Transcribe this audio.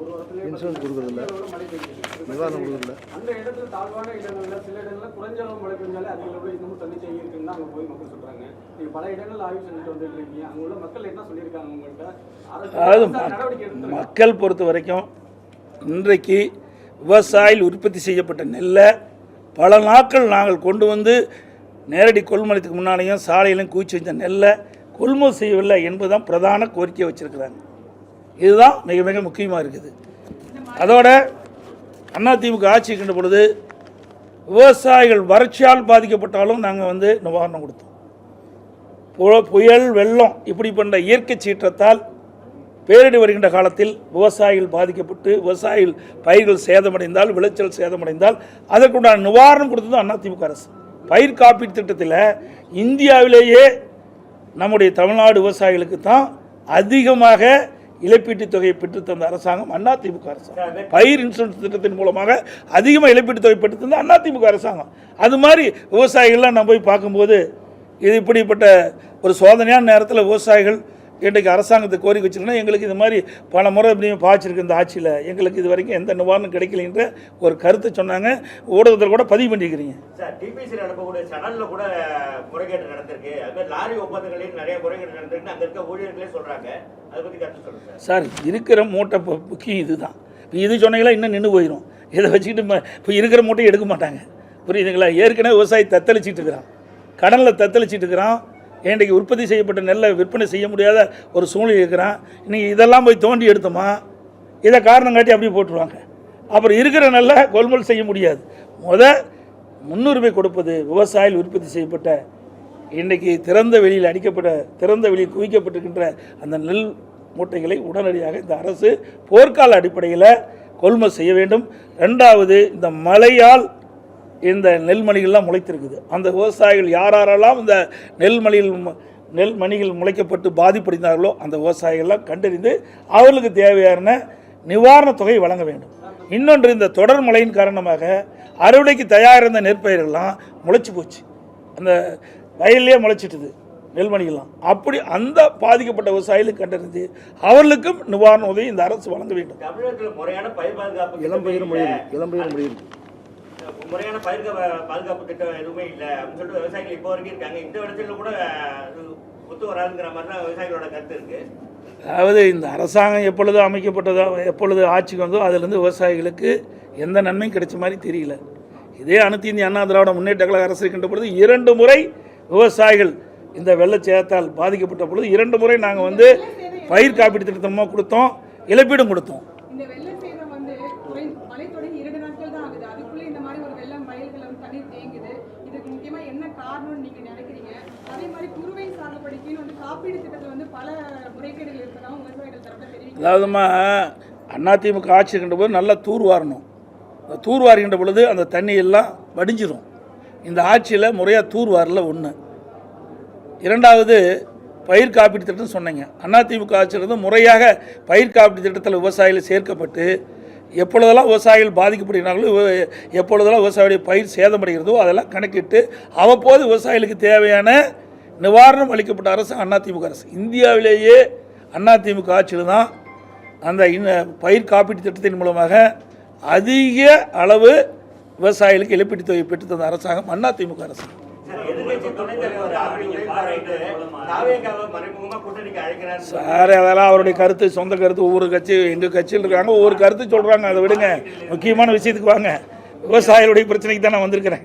ஒரு வாரத்திலேயே இன்சூரன்ஸ் கொடுக்குறதில்ல. நிவாரணம் கொடுக்குறதில்ல. அந்த இடத்துல தாழ்வான இடங்கள்ல சில இடங்கள்ல குறைஞ்ச அளவு மழை பெஞ்சாலே அதிக அளவுல இன்னமும் தண்ணி தேங்கி இருக்குன்னு அங்க போய் மக்கள் சொல்றாங்க. நீங்க பல இடங்கள் ஆய்வு செஞ்சுட்டு வந்துட்டு இருக்கீங்க அங்க உள்ள மக்கள் என்ன சொல்லியிருக்காங்க உங்கள்கிட்ட அதாவது மக்கள் பொறுத்த வரைக்கும் இன்றைக்கு விவசாயிகள் உற்பத்தி செய்யப்பட்ட நெல்லை பல நாட்கள் நாங்கள் கொண்டு வந்து நேரடி கொள்முதலுக்கு முன்னாலேயும் சாலையிலும் குவிச்சு வச்ச நெல்லை கொள்முதல் செய்யவில்லை என்பதுதான் பிரதான கோரிக்கை வச்சிருக்கிறாங்க. இதுதான் மிக மிக முக்கியமாக இருக்குது. அதோட அதிமுக ஆட்சி இருக்கின்ற பொழுது விவசாயிகள் வறட்சியால் பாதிக்கப்பட்டாலும் நாங்கள் வந்து நிவாரணம் கொடுத்தோம். பு- புயல் வெள்ளம் இப்படி பண்ண இயற்கை சீற்றத்தால் பேரிடி வருகின்ற காலத்தில் விவசாயிகள் பாதிக்கப்பட்டு விவசாயிகள் பயிர்கள் சேதமடைந்தால் விளைச்சல் சேதமடைந்தால் அதற்குண்டான நிவாரணம் கொடுத்தது அதிமுக அரசு. பயிர் காப்பீட்டு திட்டத்தில் இந்தியாவிலேயே நம்முடைய தமிழ்நாடு விவசாயிகளுக்கு தான் அதிகமாக இழப்பீட்டுத் தொகையை பெற்று தந்த அரசாங்கம் அதிமுக அரசாங்கம். பயிர் இன்சூரன்ஸ் திட்டத்தின் மூலமாக அதிகமாக இழப்பீட்டுத் தொகை பெற்று தந்த அதிமுக அரசாங்கம். அது மாதிரி விவசாயிகள்லாம் நான் போய் பார்க்கும்போது இது இப்படிப்பட்ட ஒரு சோதனையான நேரத்தில் விவசாயிகள் இன்றைக்கு அரசாங்கத்துக்கு கோரிக்கை வச்சிருக்கோன்னா எங்களுக்கு இது மாதிரி பல முறை இப்படி பாய்ச்சிருக்கு இந்த ஆட்சியில். எங்களுக்கு இது வரைக்கும் எந்த நிவாரணம் கிடைக்கலைன்ற ஒரு கருத்தை சொன்னாங்க. ஊடகத்தில் கூட பதிவு பண்ணிக்கிறீங்க. சார் டிபிசியில் நடக்கக்கூடிய சடல்ல கூட முறைகேடு நடந்திருக்கு. அது மாதிரி லாரி ஒப்பந்தங்களில் நிறைய முறைகேடு நடந்திருக்குன்னு அங்க இருக்க ஊழியர்களே சொல்றாங்க. அதை பத்தி கருத்து சொல்லுங்க சார். இருக்கிற மூட்டை முக்கியம் இதுதான். இப்போ இது சொன்னீங்களா இன்னும் நின்று போயிடும் இதை வச்சுக்கிட்டு இப்போ இருக்கிற மூட்டையை எடுக்க மாட்டாங்க. புரியுதுங்களா? ஏற்கனவே விவசாயி தத்தளிச்சிட்டு இருக்கிறான். கடனில் தத்தளிச்சிட்டு இருக்கிறான். இன்றைக்கு உற்பத்தி செய்யப்பட்ட நெல்லை விற்பனை செய்ய முடியாத ஒரு சூழ்நிலை இருக்கிறான். இன்றைக்கி இதெல்லாம் போய் தோண்டி எடுத்தோமா? இதை காரணம் காட்டி அப்படியே போட்டுருவாங்க. அப்புறம் இருக்கிற நெல்லை கொள்முதல் செய்ய முடியாது. முத முன்னுரிமை கொடுப்பது விவசாயிகள் உற்பத்தி செய்யப்பட்ட இன்றைக்கு திறந்த வெளியில் அடிக்கப்பட்ட திறந்த வெளியில் குவிக்கப்பட்டிருக்கின்ற அந்த நெல் மூட்டைகளை உடனடியாக இந்த அரசு போர்க்கால அடிப்படையில் கொள்முதல் செய்ய வேண்டும். ரெண்டாவது இந்த மழையால் இந்த நெல்மணிகள்லாம் முளைத்திருக்குது. அந்த விவசாயிகள் யார் யாரெல்லாம் இந்த நெல்மணிகள் மு- நெல் மணிகள் முளைக்கப்பட்டு பாதிப்படைந்தார்களோ அந்த விவசாயிகள்லாம் கண்டறிந்து அவர்களுக்கு தேவையான நிவாரணத் தொகை வழங்க வேண்டும். இன்னொன்று இந்த தொடர் மழையின் காரணமாக அறுவடைக்கு தயார் இருந்த நெற்பயிர்கள்லாம் முளைச்சி போச்சு. அந்த வயல்லே முளைச்சிட்டுது நெல்மணிகள்லாம். அப்படி அந்த பாதிக்கப்பட்ட விவசாயிகளுக்கு கண்டறிந்து அவர்களுக்கும் நிவாரண உதவி இந்த அரசு வழங்க வேண்டும். முறையான இளம்பயிர் திட்டமே இளம்பயிர் முடியுது முறையான பயிர் கா- பாதுகாப்பு திட்டம் எதுவுமே இல்லை அப்படின்னு சொல்லிட்டு விவசாயிகள் இப்போ வரைக்கும் இருக்காங்க. இந்த இடத்துல கூட ஒத்து வராதுங்கிற மாதிரி தான் விவசாயிகளோட கருத்து இருக்கு. அதாவது இந்த அரசாங்கம் எப்பொழுது அமைக்கப்பட்டதோ எப்பொழுது ஆட்சிக்கு வந்தோ அதிலிருந்து விவசாயிகளுக்கு எந்த நன்மையும் கிடைச்ச மாதிரி தெரியல. இதே அனைத்து இந்திய அண்ணா திராவிட முன்னேற்ற கழக அரசு இருக்கின்ற பொழுது இரண்டு முறை விவசாயிகள் இந்த வெள்ளச்சேதத்தால் பாதிக்கப்பட்ட பொழுது இரண்டு முறை நாங்கள் வந்து பயிர் காப்பீட்டு திட்டமாக கொடுத்தோம் இழப்பீடும் கொடுத்தோம் இந்த வெள்ள சேதம் வந்து குறை- மழை தொடங்கி இரண்டு நாட்கள் தான் ஆகுது அதுக்குள்ள இந்த மாதிரி ஒரு வெள்ளம் வயல்கள் வந்து தண்ணீர் தேங்குது. இதுக்கு முக்கியமாக என்ன காரணம்னு நீங்கள் நினைக்கிறீங்க? அதே மாதிரி குறுவை சாகுபடிக்குன்னு வந்து காப்பீடு திட்டத்தில் வந்து பல முறைகேடுகள் இருப்பதாகவும் விவசாயிகள் தரப்பில் தெரிவிக்கிறாங்க. அதாவதுமா அதிமுக ஆட்சி இருக்கின்ற போது நல்லா தூர் வாரணும். அந்த தூர் வாருகின்ற பொழுது அந்த தண்ணி எல்லாம் வடிஞ்சிடும் இந்த ஆட்சியில் முறையாக தூர் வாரல ஒன்று இரண்டாவது பயிர் காப்பீட்டு திட்டம் சொன்னீங்க. அதிமுக ஆட்சியிலிருந்து முறையாக பயிர் காப்பீட்டு திட்டத்தில் விவசாயிகள் சேர்க்கப்பட்டு எப்பொழுதெல்லாம் விவசாயிகள் பாதிக்கப்படுகிறார்களோ எப்பொழுதெல்லாம் விவசாயிகளுடைய பயிர் சேதமடைகிறதோ அதெல்லாம் கணக்கிட்டு அவ்வப்போது விவசாயிகளுக்கு தேவையான நிவாரணம் அளிக்கப்பட்ட அரசு அதிமுக அரசு. இந்தியாவிலேயே அதிமுக ஆட்சியில் தான் அந்த இன்ன- பயிர் காப்பீட்டு திட்டத்தின் மூலமாக அதிக அளவு விவசாயிகளுக்கு இழப்பீட்டு தொகை பெற்று தந்த அரசாங்கம் அதிமுக அரசாங்கம் சார் அதெல்லாம் அவருடைய கருத்து சொந்த கருத்து ஒவ்வொரு கட்சி எங்கள் கட்சியில் இருக்காங்க ஒவ்வொரு கருத்து சொல்கிறாங்க அதை விடுங்க. முக்கியமான விஷயத்துக்கு வாங்க. விவசாயிகளுடைய பிரச்சனைக்கு தான் நான் வந்திருக்கிறேன்.